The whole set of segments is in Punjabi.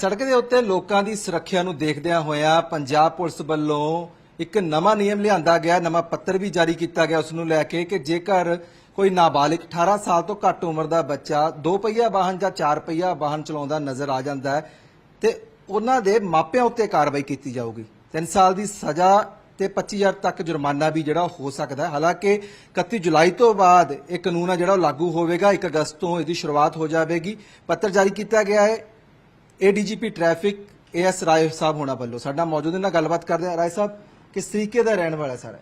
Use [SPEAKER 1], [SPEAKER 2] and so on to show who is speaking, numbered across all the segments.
[SPEAKER 1] ਸੜਕ ਦੇ ਉੱਤੇ ਲੋਕਾਂ ਦੀ ਸੁਰੱਖਿਆ ਨੂੰ ਦੇਖਦਿਆਂ ਹੋਇਆਂ ਪੰਜਾਬ ਪੁਲਿਸ ਵੱਲੋਂ ਇੱਕ ਨਵਾਂ ਨਿਯਮ ਲਿਆਂਦਾ ਗਿਆ, ਨਵਾਂ ਪੱਤਰ ਵੀ ਜਾਰੀ ਕੀਤਾ ਗਿਆ ਉਸ ਨੂੰ ਲੈ ਕੇ ਕਿ ਜੇਕਰ ਕੋਈ ਨਾਬਾਲਿਗ 18 ਸਾਲ ਤੋਂ ਘੱਟ ਉਮਰ ਦਾ ਬੱਚਾ ਦੋ ਪਹੀਆ ਵਾਹਨ ਜਾਂ ਚਾਰ ਪਹੀਆ ਵਾਹਨ ਚਲਾਉਂਦਾ ਨਜ਼ਰ ਆ ਜਾਂਦਾ ਹੈ ਤੇ ਉਹਨਾਂ ਦੇ ਮਾਪਿਆਂ ਉੱਤੇ ਕਾਰਵਾਈ ਕੀਤੀ ਜਾਊਗੀ। 3 ਸਾਲ ਦੀ ਸਜ਼ਾ ਤੇ 25000 ਤੱਕ ਜੁਰਮਾਨਾ ਵੀ ਜਿਹੜਾ ਹੋ ਸਕਦਾ ਹੈ। ਹਾਲਾਂਕਿ 31 ਜੁਲਾਈ ਤੋਂ ਬਾਅਦ ਇਹ ਕਾਨੂੰਨ ਆ ਜਿਹੜਾ ਉਹ ਲਾਗੂ ਹੋਵੇਗਾ 1 ਅਗਸਤ ਤੋਂ ਇਹਦੀ ਸ਼ੁਰੂਆਤ ਹੋ ਜਾਵੇਗੀ। ਪੱਤਰ ਜਾਰੀ ਕੀਤਾ ਗਿਆ ਹੈ। ADGP traffic AS Rai sahib ਹੋਣਾ ਵੱਲੋਂ ਸਾਡਾ ਮੌਜੂਦ ਇਹਨਾਂ ਗੱਲਬਾਤ ਕਰਦੇ ਆ ਰਾਏ ਸਾਹਿਬ, ਕਿਸ ਤਰੀਕੇ ਦਾ ਰਹਿਣ ਵਾਲਾ ਸਾਰਾ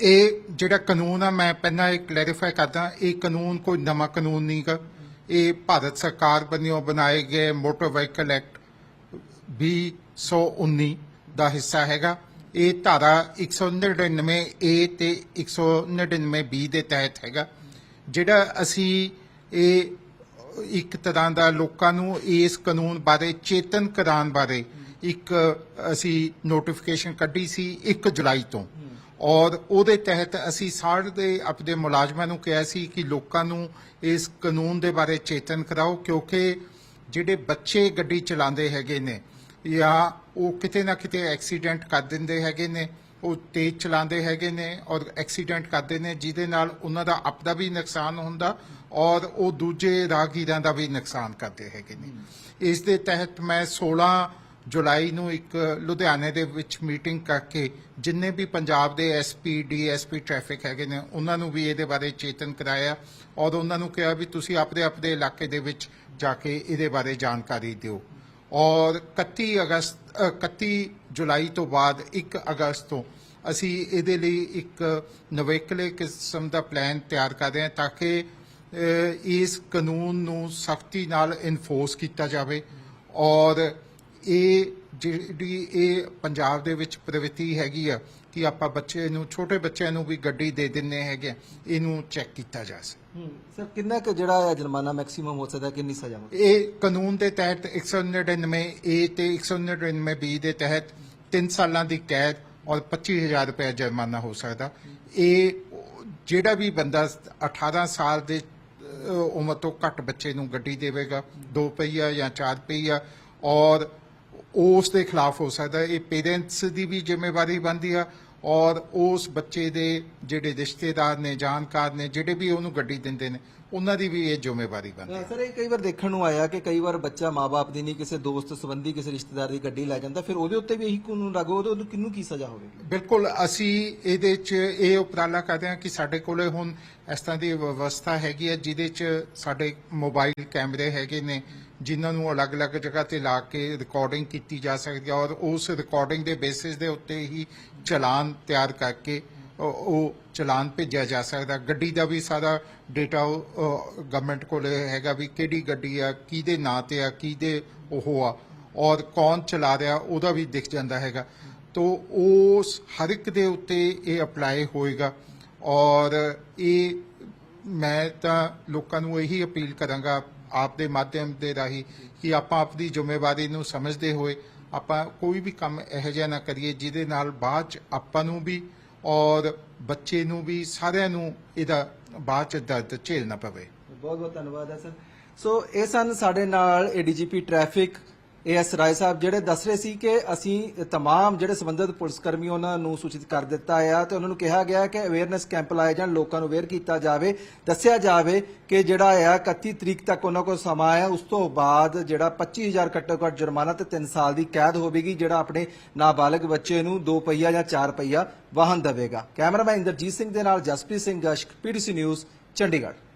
[SPEAKER 2] ਇਹ? ਜਿਹੜਾ ਕਾਨੂੰਨ ਆ, ਮੈਂ ਪਹਿਲਾਂ ਇਹ ਕਲੈਰੀਫਾਈ ਕਰਦਾ, ਇਹ ਕਾਨੂੰਨ ਕੋਈ ਨਵਾਂ ਕਾਨੂੰਨ ਨਹੀਂ ਗਾ। ਇਹ ਭਾਰਤ ਸਰਕਾਰ ਵੱਲੋਂ ਬਣਾਏ ਗਏ ਮੋਟਰ ਵਹੀਕਲ ਐਕਟ 2019 ਦਾ ਹਿੱਸਾ ਹੈਗਾ। ਇਹ ਧਾਰਾ 199 ਏ ਤੇ 199 ਬੀ ਦੇ ਤਹਿਤ ਹੈਗਾ। ਜਿਹੜਾ ਅਸੀਂ ਇਹ ਇੱਕ ਤਰ੍ਹਾਂ ਦਾ ਲੋਕਾਂ ਨੂੰ ਇਸ ਕਾਨੂੰਨ ਬਾਰੇ ਚੇਤਨ ਕਰਾਉਣ ਬਾਰੇ ਇੱਕ, ਅਸੀਂ ਨੋਟੀਫਿਕੇਸ਼ਨ ਕੱਢੀ ਸੀ 1 ਜੁਲਾਈ ਤੋਂ। ਔਰ ਉਹਦੇ ਤਹਿਤ ਅਸੀਂ ਸਾਰੇ ਆਪਣੇ ਮੁਲਾਜ਼ਮਾਂ ਨੂੰ ਕਿਹਾ ਸੀ ਕਿ ਲੋਕਾਂ ਨੂੰ ਇਸ ਕਾਨੂੰਨ ਦੇ ਬਾਰੇ ਚੇਤਨ ਕਰਾਓ, ਕਿਉਂਕਿ ਜਿਹੜੇ ਬੱਚੇ ਗੱਡੀ ਚਲਾਉਂਦੇ ਹੈਗੇ ਨੇ ਜਾਂ ਉਹ ਕਿਤੇ ਨਾ ਕਿਤੇ ਐਕਸੀਡੈਂਟ ਕਰ ਦਿੰਦੇ ਹੈਗੇ ਨੇ ਉਹ ਤੇਜ਼ ਚਲਾਉਂਦੇ ਹੈਗੇ ਨੇ ਔਰ ਐਕਸੀਡੈਂਟ ਕਰਦੇ ਨੇ ਜਿਹਦੇ ਨਾਲ ਉਹਨਾਂ ਦਾ ਆਪਦਾ ਵੀ ਨੁਕਸਾਨ ਹੁੰਦਾ ਔਰ ਉਹ ਦੂਜੇ ਰਾਹਗੀਰਾਂ ਦਾ ਵੀ ਨੁਕਸਾਨ ਕਰਦੇ ਹੈਗੇ ਨੇ। ਇਸ ਦੇ ਤਹਿਤ ਮੈਂ 16 ਜੁਲਾਈ ਨੂੰ ਇੱਕ ਲੁਧਿਆਣੇ ਦੇ ਵਿੱਚ ਮੀਟਿੰਗ ਕਰਕੇ ਜਿੰਨੇ ਵੀ ਪੰਜਾਬ ਦੇ ਐਸਪੀ ਡੀਐਸਪੀ ਟ੍ਰੈਫਿਕ ਹੈਗੇ ਨੇ ਉਹਨਾਂ ਨੂੰ ਵੀ ਇਹਦੇ ਬਾਰੇ ਚੇਤਨ ਕਰਾਇਆ ਔਰ ਉਹਨਾਂ ਨੂੰ ਕਿਹਾ ਵੀ ਤੁਸੀਂ ਆਪਣੇ ਆਪਣੇ ਇਲਾਕੇ ਦੇ ਵਿੱਚ ਜਾ ਕੇ ਇਹਦੇ ਬਾਰੇ ਜਾਣਕਾਰੀ ਦਿਓ। ਔਰ 31 ਅਗਸਤ ਅ, 31 ਜੁਲਾਈ ਤੋਂ ਬਾਅਦ 1 ਅਗਸਤ ਤੋਂ ਅਸੀਂ ਇਹਦੇ ਲਈ ਇੱਕ ਨਵੇਕਲੇ ਕਿਸਮ ਦਾ ਪਲਾਨ ਤਿਆਰ ਕਰ ਰਹੇ ਹਾਂ ਤਾਂ ਕਿ ਇਸ ਕਾਨੂੰਨ ਨੂੰ ਸਖਤੀ ਨਾਲ ਇਨਫੋਰਸ ਕੀਤਾ ਜਾਵੇ ਔਰ ਇਹ ਜਿਹੜੀ ਇਹ ਪੰਜਾਬ ਦੇ ਵਿੱਚ ਪ੍ਰਵਿਰਤੀ ਹੈਗੀ ਆ ਕਿ ਆਪਾਂ ਬੱਚੇ ਨੂੰ ਛੋਟੇ ਬੱਚਿਆਂ ਨੂੰ ਵੀ ਗੱਡੀ ਦੇ ਦਿੰਨੇ ਹੈਗੇ ਇਹਨੂੰ ਚੈੱਕ ਕੀਤਾ ਜਾ ਸਕੇ।
[SPEAKER 1] ਸਰ ਕਿੰਨਾ ਕੁ ਜਿਹੜਾ ਹੈ ਜੁਰਮਾਨਾ ਮੈਕਸਿਮਮ ਹੋ ਸਕਦਾ ਕਿੰਨੀ ਸਜ਼ਾ ਹੋ
[SPEAKER 2] ਇਹ ਕਾਨੂੰਨ ਦੇ ਤਹਿਤ 199 ਏ ਤੇ 199 ਬੀ ਦੇ ਤਹਿਤ 3 ਸਾਲਾਂ ਦੀ ਕੈਦ ਔਰ 25000 ਰੁਪਏ ਜੁਰਮਾਨਾ ਹੋ ਸਕਦਾ। ਇਹ ਜਿਹੜਾ ਵੀ ਬੰਦਾ 18 ਸਾਲ ਦੇ ਉਮਰ ਤੋਂ ਘੱਟ ਬੱਚੇ ਨੂੰ ਗੱਡੀ ਦੇਵੇਗਾ ਦੋ ਪਹੀਆ ਜਾਂ ਚਾਰ ਪਹੀਆ ਔਰ ਉਸ ਦੇ ਖਿਲਾਫ ਹੋ ਸਕਦਾ ਇਹ ਪੇਰੈਂਟਸ ਦੀ ਵੀ ਜ਼ਿੰਮੇਵਾਰੀ ਬਣਦੀ ਆ ਔਰ ਉਸ ਬੱਚੇ ਦੇ ਜਿਹੜੇ ਰਿਸ਼ਤੇਦਾਰ ਨੇ, ਜਾਣਕਾਰ ਨੇ, ਜਿਹੜੇ ਵੀ ਉਹਨੂੰ ਗੱਡੀ ਦਿੰਦੇ ਨੇ ਉਹਨਾਂ ਦੀ ਵੀ ਇਹ ਜ਼ਿੰਮੇਵਾਰੀ ਬਣਦੀ ਹੈ।
[SPEAKER 1] ਸਰ ਇਹ ਕਈ ਵਾਰ ਦੇਖਣ ਨੂੰ ਆਇਆ ਕਿ ਕਈ ਵਾਰ ਬੱਚਾ ਮਾਪੇ ਦੀ ਨਹੀਂ ਕਿਸੇ ਦੋਸਤ ਸੰਬੰਧੀ ਕਿਸੇ ਰਿਸ਼ਤੇਦਾਰ ਦੀ ਗੱਡੀ ਲੈ ਜਾਂਦਾ ਫਿਰ ਉਹਦੇ ਉੱਤੇ ਵੀ ਇਹੀ ਕਾਨੂੰਨ ਲਾਗੂ ਉਹਦੇ ਉਹਨੂੰ ਕਿੰਨੂੰ ਕੀ ਸਜ਼ਾ ਹੋਵੇਗੀ?
[SPEAKER 2] ਬਿਲਕੁਲ ਅਸੀਂ ਇਹਦੇ 'ਚ ਇਹ ਉਪਰਾਲਾ ਕਰਦੇ ਹਾਂ ਕਿ ਸਾਡੇ ਕੋਲੇ ਹੁਣ ਇਸ ਤਰ੍ਹਾਂ ਦੀ ਵਿਵਸਥਾ ਹੈਗੀ ਹੈ ਜਿਹਦੇ 'ਚ ਸਾਡੇ ਮੋਬਾਈਲ ਕੈਮਰੇ ਹੈਗੇ ਨੇ ਜਿਨ੍ਹਾਂ ਨੂੰ ਅਲੱਗ-ਅਲੱਗ ਜਗ੍ਹਾ ਤੇ ਲਾ ਕੇ ਰਿਕਾਰਡਿੰਗ ਕੀਤੀ ਜਾ ਸਕਦੀ ਹੈ ਔਰ ਉਸ ਰਿਕਾਰਡਿੰਗ ਦੇ ਬੇਸਿਸ ਦੇ ਉੱਤੇ ਹੀ ਚਲਾਨ ਤਿਆਰ ਕਰਕੇ ਉਹ ਚਲਾਨ ਭੇਜਿਆ ਜਾ ਸਕਦਾ। ਗੱਡੀ ਦਾ ਵੀ ਸਾਰਾ ਡੇਟਾ ਗਵਰਨਮੈਂਟ ਕੋਲ ਹੈਗਾ ਵੀ ਕਿਹੜੀ ਗੱਡੀ ਆ, ਕਿਹਦੇ ਨਾਂ ਤੇ ਆ, ਕਿਹਦੇ ਉਹ ਆ, ਔਰ ਕੌਣ ਚਲਾ ਰਿਹਾ, ਉਹਦਾ ਵੀ ਦਿਖ ਜਾਂਦਾ ਹੈਗਾ। ਤੋ ਉਸ ਹਰ ਇੱਕ ਦੇ ਉੱਤੇ ਇਹ ਅਪਲਾਈ ਹੋਏਗਾ। ਔਰ ਇਹ ਮੈਂ ਤਾਂ ਲੋਕਾਂ ਨੂੰ ਇਹੀ ਅਪੀਲ ਕਰਾਂਗਾ ਆਪ ਦੇ ਮਾਧਿਅਮ ਦੇ ਰਾਹੀਂ ਕਿ ਆਪਾਂ ਆਪਣੀ ਜ਼ਿੰਮੇਵਾਰੀ ਨੂੰ ਸਮਝਦੇ ਹੋਏ ਆਪਾਂ ਕੋਈ ਵੀ ਕੰਮ ਇਹੋ ਜਿਹਾ ਨਾ ਕਰੀਏ, ਜਿਹਦੇ ਨਾਲ ਬਾਅਦ ਚ ਆਪਾਂ ਨੂੰ ਵੀ ਔਰ ਬੱਚੇ ਨੂੰ ਵੀ, ਸਾਰਿਆਂ ਨੂੰ ਇਹਦਾ ਬਾਅਦ ਚ ਦਰਦ ਝੇਲਣਾ ਪਵੇ।
[SPEAKER 1] ਬਹੁਤ ਬਹੁਤ ਧੰਨਵਾਦ ਹੈ, ਸਰ। ਸੋ, ਇਹ ਸਨ ਸਾਡੇ ਨਾਲ ADGP traffic ਏਐਸ ਰਾਏ ਸਾਹਿਬ ਜਿਹੜੇ ਦੱਸ ਰਹੇ ਸੀ ਕਿ ਅਸੀਂ तमाम ਜਿਹੜੇ ਸੰਬੰਧਿਤ ਪੁਲਿਸ ਕਰਮੀ ਉਹਨਾਂ ਨੂੰ ਸੂਚਿਤ ਕਰ ਦਿੱਤਾ ਆ ਤੇ ਉਹਨਾਂ ਨੂੰ ਕਿਹਾ ਗਿਆ ਕਿ ਅਵੇਅਰਨੈਸ ਕੈਂਪ ਲਾਏ ਜਾਣ ਲੋਕਾਂ ਨੂੰ ਅਵੇਅਰ ਕੀਤਾ ਜਾਵੇ ਦੱਸਿਆ ਜਾਵੇ ਕਿ ਜਿਹੜਾ ਆ 31 ਤਰੀਕ ਤੱਕ ਉਹਨਾਂ ਕੋਲ ਸਮਾਂ ਹੈ ਉਸ ਤੋਂ ਬਾਅਦ ਜਿਹੜਾ 25000 ਘੱਟੋ ਘੱਟ ਜੁਰਮਾਨਾ ਤੇ 3 ਸਾਲ ਦੀ ਕੈਦ ਹੋਵੇਗੀ ਜਿਹੜਾ ਆਪਣੇ ਨਾਬਾਲਗ ਬੱਚੇ ਨੂੰ ਦੋ ਪਹੀਆ ਜਾਂ ਚਾਰ ਪਹੀਆ ਵਾਹਨ ਦੇਵੇਗਾ ਕੈਮਰਾਮੈਨ ਇੰਦਰਜੀਤ ਸਿੰਘ ਦੇ ਨਾਲ ਜਸਪ੍ਰੀਤ ਸਿੰਘ ਗਸ਼ਕ ਪੀਡੀਸੀ ਨਿਊਜ਼ ਚੰਡੀਗੜ੍ਹ